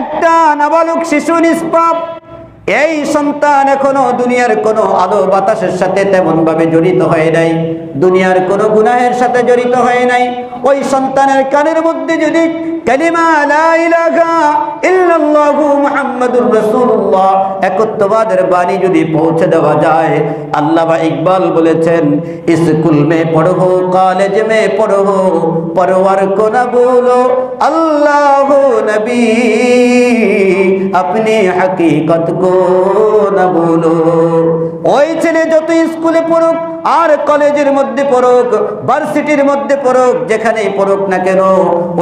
একটা নাবালক শিশু নিষ্পাপ, এই সন্তান এখনও দুনিয়ার কোনো আলো বাতাসের সাথে তেমন ভাবে জড়িত হয় নাই। দুনিয়ার কোনো গুনাহের সাথে জড়িত হয় নাই। ওই সন্তানের কানের মধ্যে যদি একত্ববাদের বাণী যদি পৌঁছে দেওয়া যায় ইকবাল বলেছেন পড়ো, কলেজ মে পড়ো আল্লাহ আপনি হকীকত কো না বলো ওই ছেলে যত স্কুলে পড়ুক আর কলেজের মধ্যে পড়ুক ভার্সিটির মধ্যে পড়ুক যেখানেই পড়ুক না কেন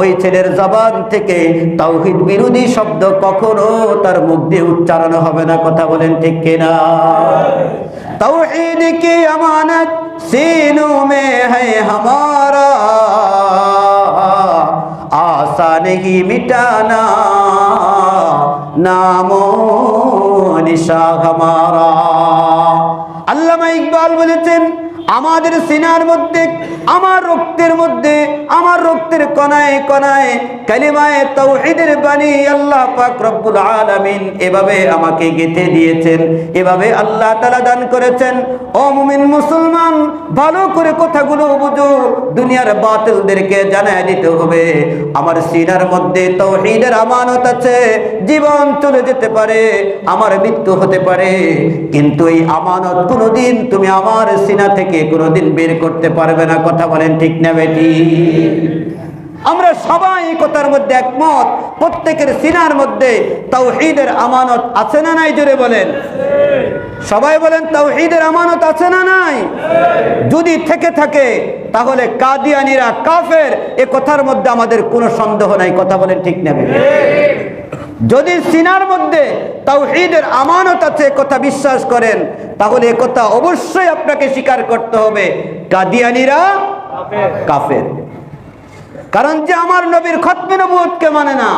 ওই ছেলের জবান থেকে তাওহিদ বিরোধী শব্দ কখনো তার মুখ দিয়ে উচ্চারণ হবে না কথা বলেন ঠিক কিনা तौहीद की अमानत सीनों में है हमारा आशा नहीं मिटाना नामो নিশা আল্লামা ইকবাল বলেছেন আমাদের সিনার মধ্যে, আমার রক্তের মধ্যে, আমার রক্তের কণায় কণায় কালিমায়ে তাওহীদের বাণী আল্লাহ পাক রব্বুল আলামিন এভাবে আমাকে গেঁথে দিয়েছেন, এভাবে আল্লাহ তাআলা দান করেছেন। ও মুমিন মুসলমান, ভালো করে কথাগুলো বুঝো, দুনিয়ার বাতিলদেরকে জানায় দিতে হবে। আমার সিনার মধ্যে তাওহীদের আমানত আছে, জীবন চলে যেতে পারে, আমার মৃত্যু হতে পারে, কিন্তু এই আমানত কোনোদিন তুমি আমার সিনা থেকে কোনোদিন বের করতে পারবে না। কথা বলেন ঠিক না বেটি? আমরা সবাই কথার মধ্যে একমত। প্রত্যেকের সিনার মধ্যে তাওহীদের আমানত আছে না নাই, জোরে বলেন। সবাই বলেন, তাওহীদের আমানত আছে না নাই? যদি থেকে থাকে, তাহলে কাদিয়ানিরা কাফের। এ কথার মধ্যে আমাদের কোনো সন্দেহ নাই। কথা বলেন ঠিক নেবে যদি সিনার মধ্যে তাওহীদের আমানত আছে কথা বিশ্বাস করেন তাহলে কথা অবশ্যই আপনাকে স্বীকার করতে হবে। কাদিয়ানিরা কাফের। কারণ যে আমার নবীর খতমে নবুয়তকে মানে না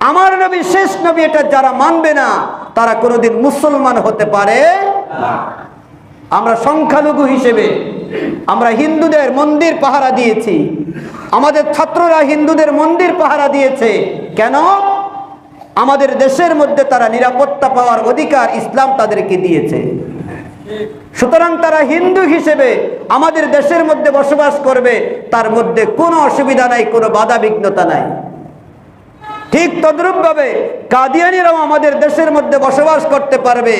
আমার নবী শেষ নবী এটা যারা মানবে না তারা কোনোদিন মুসলমান হতে পারে আমরা সংখ্যালঘু হিসেবে আমরা হিন্দুদের মন্দির পাহারা দিয়েছি। আমাদের ছাত্ররা হিন্দুদের মন্দির পাহারা দিয়েছে। কেন? আমাদের দেশের মধ্যে তারা নিরাপত্তা পাওয়ার অধিকার ইসলাম তাদেরকে দিয়েছে। সুতরাং তারা হিন্দু হিসেবে আমাদের দেশের মধ্যে বসবাস করবে, তার মধ্যে কোনো অসুবিধা নাই, কোনো বাধা বিঘ্নতা নাই। ঠিক তদ্রুপ ভাবে কাদিয়ানিরাও আমাদের দেশের মধ্যে বসবাস করতে পারবে,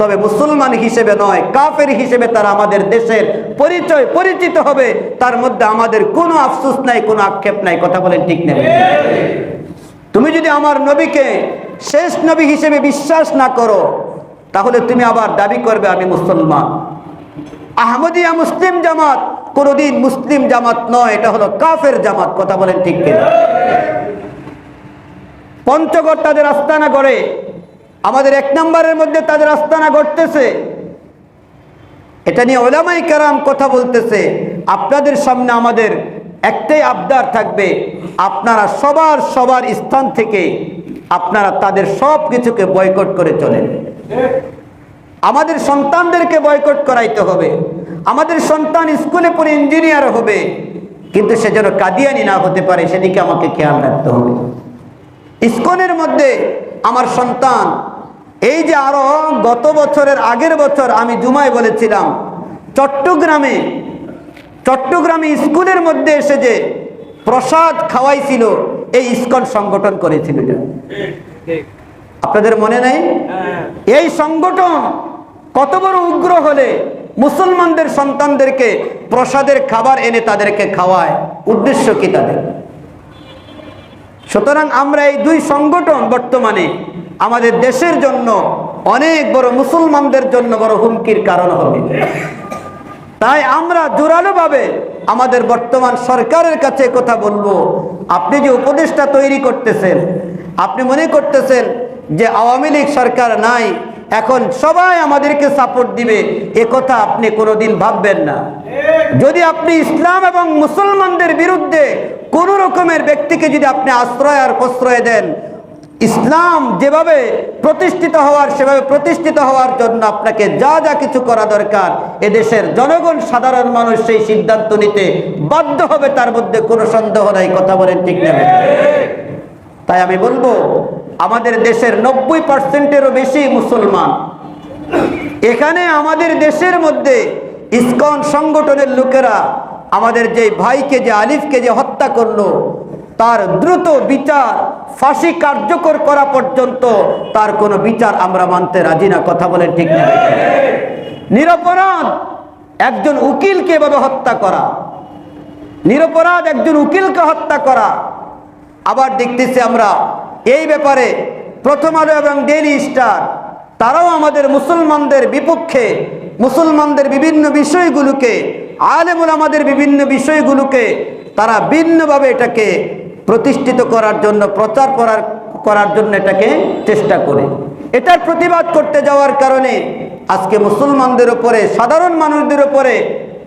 তবে মুসলমান হিসেবে নয়, কাফের হিসেবে তারা আমাদের দেশের পরিচয় পরিচিত হবে, তার মধ্যে আমাদের কোনো আফসোস নাই, কোনো আক্ষেপ নাই, কথা বলেন ঠিক নেই তুমি যদি আমার নবীকে শেষ নবী হিসেবে বিশ্বাস না করো, তাহলে তুমি আবার দাবি করবে আমি মুসলমান। আহমদিয়া মুসলিম জামাত কোনোদিন মুসলিম জামাত নয়, এটা হলো কাফের জামাত, কথা বলেন ঠিক কিনা। পঞ্চগড় তাদের আস্তানা করে আমাদের এক নম্বরের মধ্যে তাদের আস্তানা ঘটতেছে এটা নিয়ে ওলামাই কারাম কথা বলতেছে। আপনাদের সামনে আমাদের একটাই আবদার থাকবে, আপনারা সবার সবার স্থান থেকে আপনারা তাদের সব কিছুকে বয়কট করে চলেন। আমাদের সন্তানদেরকে বয়কট করাইতে হবে। আমাদের সন্তান স্কুলে পড়ে ইঞ্জিনিয়ার হবে, কিন্তু সে যেন কাদিয়ানি না হতে পারে, সেদিকে আমাকে খেয়াল রাখতে হবে। ইস্কনের মধ্যে আমার সন্তান, এই যে আরও গত বছরের আগের বছর আমি জুমায় বলেছিলাম, চট্টগ্রামে চট্টগ্রামে স্কুলের মধ্যে এসে যে প্রসাদ খাওয়াইছিল এই ইস্কন সংগঠন করেছিল। আপনাদের মনে নেই? এই সংগঠন কত বড় উগ্র হলে মুসলমানদের সন্তানদেরকে প্রসাদের খাবার এনে তাদেরকে খাওয়ায়। উদ্দেশ্য কি তাদের? সুতরাং আমরা এই দুই সংগঠন বর্তমানে আমাদের দেশের জন্য অনেক বড় মুসলমানদের জন্য বড় হুমকির কারণ হবে। তাই আমরা জোরালোভাবে আমাদের বর্তমান সরকারের কাছে কথা বলব। আপনি যে উপদেশটা তৈরি করতেছেন, আপনি মনে করতেছেন যে আওয়ামী লীগ সরকার নাই, এখন সবাই আমাদেরকে সাপোর্ট দিবে, এ কথা আপনি কোনোদিন ভাববেন না। যদি আপনি ইসলাম এবং মুসলমানদের বিরুদ্ধে কোন রকমের ব্যক্তিকে যদি আপনি আশ্রয় আর প্রশ্রয় দেন ইসলাম যেভাবে প্রতিষ্ঠিত হওয়ার, সেভাবে প্রতিষ্ঠিত হওয়ার জন্য আপনাকে যা যা কিছু করা দরকার, এদেশের জনগণ, সাধারণ মানুষ সেই সিদ্ধান্ত নিতে বাধ্য হবে, তার মধ্যে কোনো সন্দেহ নাই, কথা বলেন ঠিক নেবে তাই আমি বলব, আমাদের দেশের নব্বই পার্সেন্টেরও বেশি মুসলমান। এখানে আমাদের দেশের মধ্যে ইসকন সংগঠনের লোকেরা আমাদের যে ভাইকে, যে আলিফকে যে হত্যা করল তার দ্রুত বিচার ফাঁসি কার্যকর করা পর্যন্ত তার কোনো বিচার আমরা মানতে রাজি না, কথা বলে ঠিক না। নিরপরাধ একজন উকিলকে এভাবে হত্যা করা, নিরপরাধ একজন উকিলকে হত্যা করা। আবার দেখতেছি আমরা এই ব্যাপারে প্রথম আলো এবং ডেইলি স্টার তারাও আমাদের মুসলমানদের বিপক্ষে, মুসলমানদের বিভিন্ন বিষয়গুলোকে, আলেমুল আমাদের বিভিন্ন বিষয়গুলোকে, তারা ভিন্নভাবে এটাকে প্রতিষ্ঠিত করার জন্য, প্রচার করার করার জন্য এটাকে চেষ্টা করে। এটার প্রতিবাদ করতে যাওয়ার কারণে আজকে মুসলমানদের উপরে, সাধারণ মানুষদের উপরে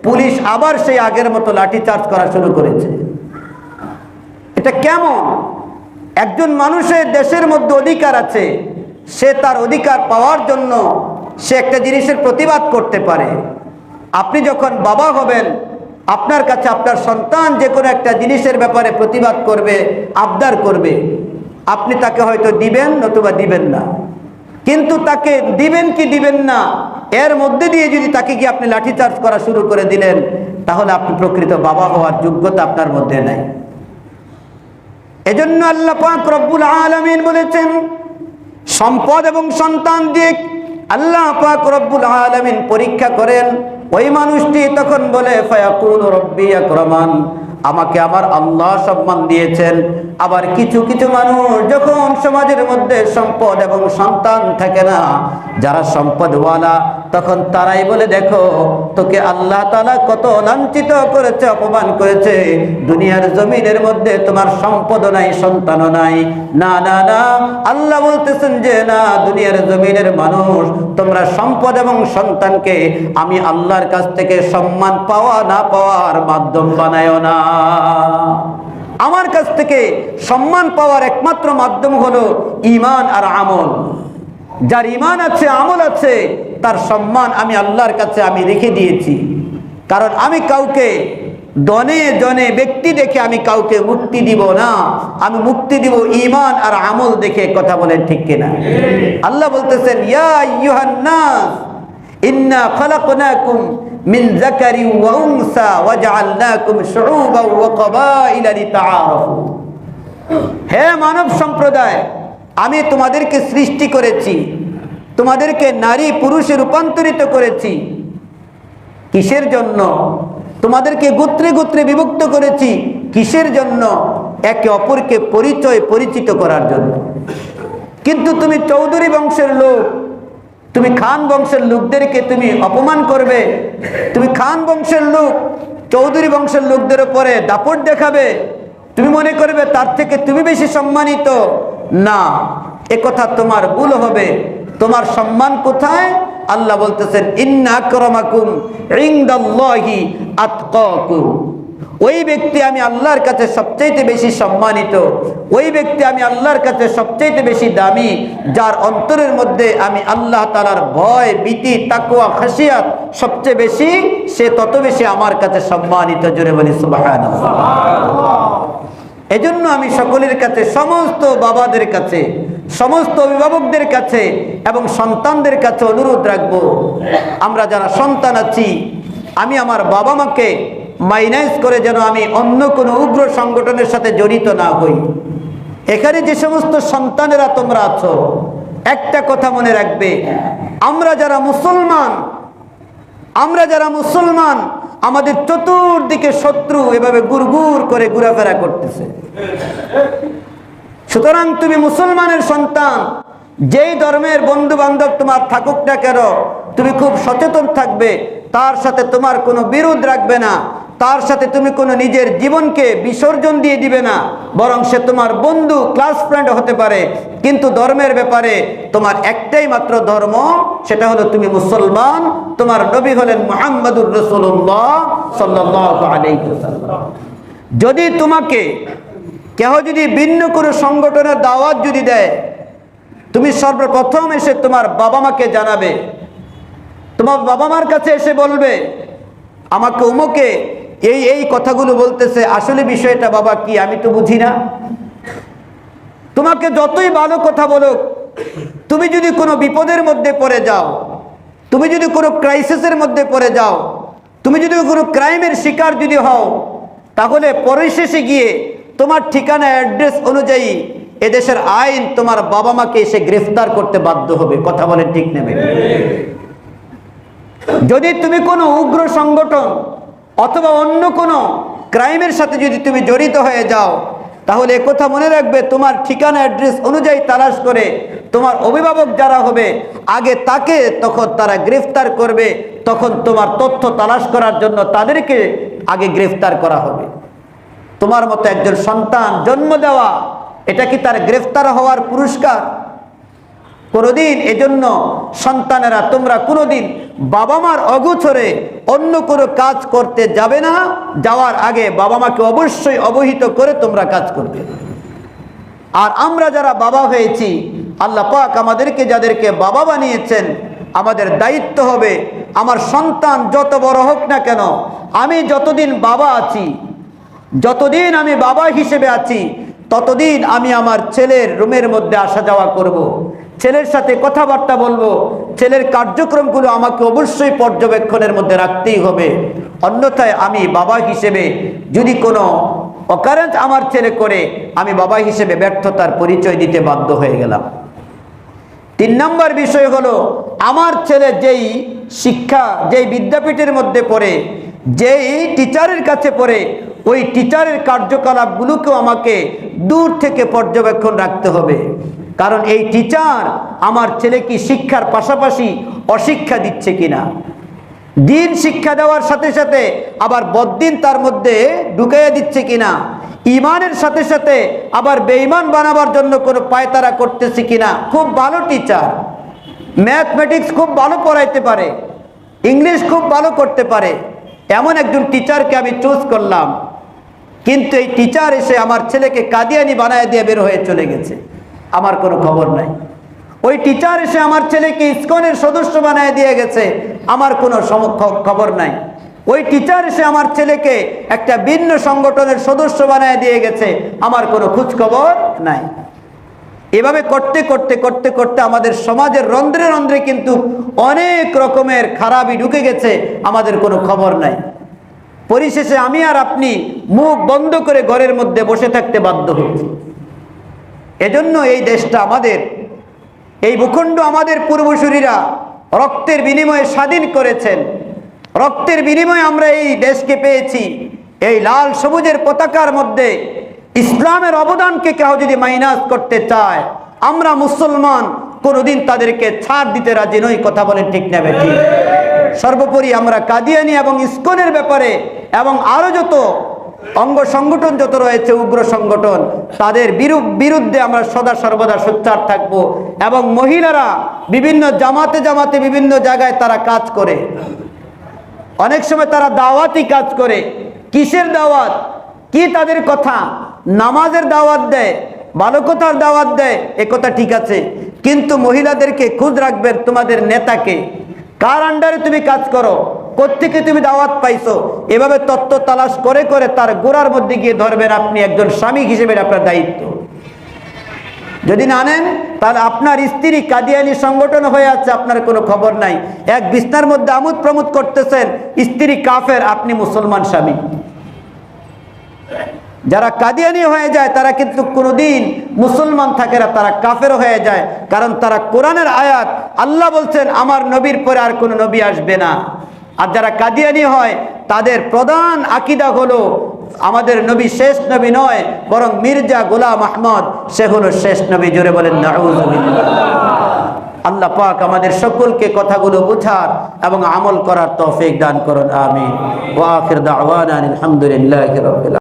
পুলিশ আবার সেই আগের মতো লাঠিচার্জ করা শুরু করেছে। এটা কেমন? একজন মানুষের দেশের মধ্যে অধিকার আছে, সে তার অধিকার পাওয়ার জন্য সে একটা জিনিসের প্রতিবাদ করতে পারে। আপনি যখন বাবা হবেন আপনার কাছে আপনার সন্তান যে কোনো একটা জিনিসের ব্যাপারে প্রতিবাদ করবে, আবদার করবে, আপনি তাকে হয়তো দিবেন নতুবা দিবেন না। কিন্তু তাকে দিবেন কি দিবেন না, এর মধ্যে দিয়ে যদি তাকে গিয়ে আপনি লাঠিচার্জ করা শুরু করে দিলেন, তাহলে আপনি প্রকৃত বাবা হওয়ার যোগ্যতা আপনার মধ্যে নাই। এজন্য আল্লাহ পাক রব্বুল আলামিন বলেছেন, সম্পদ এবং সন্তান দিয়ে আল্লাহ পাক রব্বুল আলামিন পরীক্ষা করেন ওই মানুষটি তখন বলে আমাকে আমার আল্লাহ সম্মান দিয়েছেন। আবার কিছু কিছু মানুষ যখন সমাজের মধ্যে সম্পদ এবং সন্তান থাকে না, যারা সম্পদওয়ালা তখন তারাই বলে, দেখো, তোকে আল্লাহ তালা কত লাঞ্ছিত করেছে, অপমান করেছে। দুনিয়ার জমিনের মধ্যে তোমার সম্পদ নাই, সন্তানও নাই। না না না, আল্লাহ বলতেছেন যে, না, দুনিয়ার জমিনের মানুষ, তোমরা সম্পদ এবং সন্তানকে আমি আল্লাহর কাছ থেকে সম্মান পাওয়া, না পাওয়ার মাধ্যম বানায় না। আমার কাছ থেকে সম্মান পাওয়ার একমাত্র মাধ্যম হলো ইমান আর আমল। যার ইমান আছে, আমল আছে তার সম্মান আমি আল্লাহর কাছে আমি রেখে দিয়েছি। কারণ আমি কাউকে দনে জনে ব্যক্তি দেখে আমি কাউকে মুক্তি দিব না। আমি মুক্তি দিব ইমান আর আমল দেখে কথা বলেন ঠিক কিনা? আল্লাহ বলতেছেন হে মানব সম্প্রদায়, আমি তোমাদেরকে সৃষ্টি করেছি। তোমাদেরকে নারী পুরুষে রূপান্তরিত করেছি। কিসের জন্য? তোমাদেরকে গোত্রে গোত্রে বিভক্ত করেছি। কিসের জন্য? একে অপরকে পরিচয় পরিচিত করার জন্য। কিন্তু তুমি চৌধুরী বংশের লোক। তুমি খান বংশের লোকদেরকে তুমি অপমান করবে। তুমি খান বংশের লোক, চৌধুরী বংশের লোকদের উপরে দাপট দেখাবে। তুমি মনে করবে তার থেকে তুমি বেশি সম্মানিত। না, এ কথা তোমার ভুল হবে। তোমার সম্মান কোথায়? আল্লাহ বলতেছেন, ইন্না আকরামাকুম ইনদাল্লাহি আতকাকুম। ওই ব্যক্তি আমি আল্লাহর কাছে সবচাইতে বেশি সম্মানিত, ওই ব্যক্তি আমি আল্লাহর কাছে সবচাইতে বেশি দামি, যার অন্তরের মধ্যে আমি আল্লাহ তালার ভয়, ভীতি তাকুয়া খাসিয়াত সবচেয়ে বেশি, সে তত বেশি আমার কাছে সম্মানিত। জোরে বলি, সুবহানাল্লাহ। এজন্য আমি সকলের কাছে, সমস্ত বাবাদের কাছে সমস্ত অভিভাবকদের কাছে এবং সন্তানদের কাছে অনুরোধ রাখব। আমরা যারা সন্তান আছি, আমি আমার বাবা মাকে মাইনাইজ করে যেন আমি অন্য কোনো উগ্র সংগঠনের সাথে জড়িত না হই। এখানে যে সমস্ত সন্তানেরা তোমরা আছো, একটা কথা মনে রাখবে, আমরা যারা মুসলমান, আমরা যারা মুসলমান, আমাদের চতুর্দিকে শত্রু এভাবে গুড়গুড় করে ঘোরাফেরা করতেছে। সুতরাং তুমি মুসলমানের সন্তান, যেই ধর্মের বন্ধু বান্ধব তোমার থাকুক না কেন, তুমি খুব সচেতন থাকবে, তার সাথে তোমার কোনো বিরোধ রাখবে না, তার সাথে তুমি কোনো নিজের জীবনকে বিসর্জন দিয়ে দিবে না, বরং সে তোমার বন্ধু ক্লাস ফ্রেন্ড হতে পারে। কিন্তু ধর্মের ব্যাপারে তোমার একটাই মাত্র ধর্ম, সেটা হলো তুমি মুসলমান, তোমার নবী হলেন মোহাম্মদুর রসুল্লাহ সাল্লাহ যদি তোমাকে কেহ যদি ভিন্ন কোনো সংগঠনের দাওয়াত যদি দেয়, তুমি সর্বপ্রথম এসে তোমার বাবা মাকে জানাবে। তোমার বাবা মার কাছে এসে বলবে, আমাকে উমকে এই এই কথাগুলো বলতেছে, আসলে বিষয়টা বাবা কি, আমি তো বুঝি না। তোমাকে যতই ভালো কথা বলুক, তুমি যদি কোনো বিপদের মধ্যে পড়ে যাও, তুমি যদি কোনো ক্রাইসিসের মধ্যে পড়ে যাও, তুমি যদি কোনো ক্রাইমের শিকার যদি হও, তাহলে পরিশেষে গিয়ে তোমার ঠিকানা অ্যাড্রেস অনুযায়ী এদেশের আইন তোমার বাবা মাকে এসে গ্রেফতার করতে বাধ্য হবে। কথা বলেন ঠিক নেবে যদি তুমি কোনো উগ্র সংগঠন অথবা অন্য কোনো ক্রাইমের সাথে যদি তুমি জড়িত হয়ে যাও, তাহলে কথা মনে রাখবে, তোমার ঠিকানা অ্যাড্রেস অনুযায়ী তালাশ করে তোমার অভিভাবক যারা হবে, আগে তাকে তখন তারা গ্রেফতার করবে, তখন তোমার তথ্য তালাশ করার জন্য তাদেরকে আগে গ্রেফতার করা হবে। তোমার মতো একজন সন্তান জন্ম দেওয়া, এটা কি তার গ্রেফতার হওয়ার পুরস্কার? কোনোদিন এজন্য সন্তানেরা তোমরা কোনোদিন বাবা মার অগোচরে অন্য কোনো কাজ করতে যাবে না, যাওয়ার আগে বাবা মাকে অবশ্যই অবহিত করে তোমরা কাজ করবে। আর আমরা যারা বাবা হয়েছি, আল্লাহ পাক আমাদেরকে যাদেরকে বাবা বানিয়েছেন, আমাদের দায়িত্ব হবে, আমার সন্তান যত বড় হোক না কেন, আমি যতদিন বাবা আছি যতদিন আমি বাবা হিসেবে আছি, ততদিন আমি আমার ছেলের রুমের মধ্যে আসা যাওয়া করব। ছেলের সাথে কথাবার্তা বলব। ছেলের কার্যক্রমগুলো আমাকে অবশ্যই পর্যবেক্ষণের মধ্যে রাখতেই হবে। অন্যথায় আমি বাবা হিসেবে যদি কোনো অকারেন্স আমার ছেলে করে, আমি বাবা হিসেবে ব্যর্থতার পরিচয় দিতে বাধ্য হয়ে গেলাম। তিন নম্বর বিষয় হলো, আমার ছেলে যেই শিক্ষা, যেই বিদ্যাপীঠের মধ্যে পড়ে, যেই টিচারের কাছে পড়ে ওই টিচারের কার্যকলাপগুলোকেও আমাকে দূর থেকে পর্যবেক্ষণ রাখতে হবে। কারণ এই টিচার আমার ছেলে কি শিক্ষার পাশাপাশি অশিক্ষা দিচ্ছে কিনা। দিন শিক্ষা দেওয়ার সাথে সাথে আবার বদ্দিন তার মধ্যে ঢুকাইয়া দিচ্ছে কিনা। ইমানের সাথে সাথে আবার বেঈমান বানাবার জন্য কোনো পায়তারা করতেছে কিনা। খুব ভালো টিচার। ম্যাথমেটিক্স খুব ভালো পড়াইতে পারে। ইংলিশ খুব ভালো করতে পারে। এমন একজন টিচারকে আমি চুজ করলাম। কিন্তু এই টিচার এসে আমার ছেলেকে কাদিয়ানি বানায় দিয়ে বের হয়ে চলে গেছে। আমার কোনো খবর নাই। ওই টিচার এসে আমার ছেলেকে ইস্কনের সদস্য বানায় দিয়ে গেছে। আমার কোনো সম- খ- খবর নাই। ওই টিচার এসে আমার ছেলেকে একটা ভিন্ন সংগঠনের সদস্য বানায় দিয়ে গেছে। আমার কোনো খোঁজ খবর নাই। এভাবে করতে করতে করতে করতে আমাদের সমাজের রন্ধ্রে রন্ধ্রে কিন্তু অনেক রকমের খারাপই ঢুকে গেছে। আমাদের কোনো খবর নাই। পরিশেষে আমি আর আপনি মুখ বন্ধ করে ঘরের মধ্যে বসে থাকতে বাধ্য হচ্ছি এজন্য এই দেশটা আমাদের, এই ভূখণ্ড আমাদের পূর্বসূরীরা রক্তের বিনিময়ে স্বাধীন করেছেন। রক্তের বিনিময়ে আমরা এই দেশকে পেয়েছি। এই লাল সবুজের পতাকার মধ্যে ইসলামের অবদানকে কেউ যদি মাইনাস করতে চায়, আমরা মুসলমান কোনোদিন তাদেরকে ছাড় দিতে রাজি নই, কথা বলেন ঠিক নেবে ঠিক সর্বোপরি আমরা কাদিয়ানি এবং ইস্কনের ব্যাপারে এবং আরও যত অঙ্গ সংগঠন যত রয়েছে, উগ্র সংগঠন, তাদের বিরু- বিরুদ্ধে আমরা সদা সর্বদা সোচ্চার থাকব এবং মহিলারা বিভিন্ন জামাতে জামাতে বিভিন্ন জায়গায় তারা কাজ করে। অনেক সময় তারা দাওয়াতই কাজ করে। কিসের দাওয়াত? কি তাদের কথা? নামাজের দাওয়াত দেয় ভালো কথার দাওয়াত দেয়, এ কথা ঠিক আছে। কিন্তু মহিলাদেরকে খুঁজ রাখবেন তোমাদের নেতাকে। কার আন্ডারে তুমি কাজ করো? কোত্থেকে তুমি দাওয়াত পাইছো? এভাবে তত্ত্ব তালাশ করে করে তার গোড়ার মধ্যে গিয়ে ধরবেন আপনি একজন স্বামী হিসেবে আপনার দায়িত্ব। যদি না নেন, তাহলে আপনার স্ত্রী কাদিয়ানি সংগঠন হয়ে আছে, আপনার কোনো খবর নাই। এক বিস্তার মধ্যে আমোদ প্রমোদ করতেছেন, স্ত্রী কাফের, আপনি মুসলমান স্বামী। যারা কাদিয়ানি হয়ে যায়, তারা কিন্তু কোনোদিন মুসলমান থাকে না, তারা কাফের হয়ে যায়। কারণ তারা কোরআনের আয়াত, আল্লাহ বলছেন, আমার নবীর পরে আর কোনো নবী আসবে না। আর যারা কাদিয়ানি হয়, তাদের প্রধান আকিদা হলো আমাদের নবী শেষ নবী নয়, বরং মির্জা গোলাম আহমদ, সে হলো শেষ নবী। জোরে বলেন আল্লাহ পাক আমাদের সকলকে কথাগুলো বুঝার এবং আমল করার তফিক দান করুন আমি আলহামদুলিল্লাহি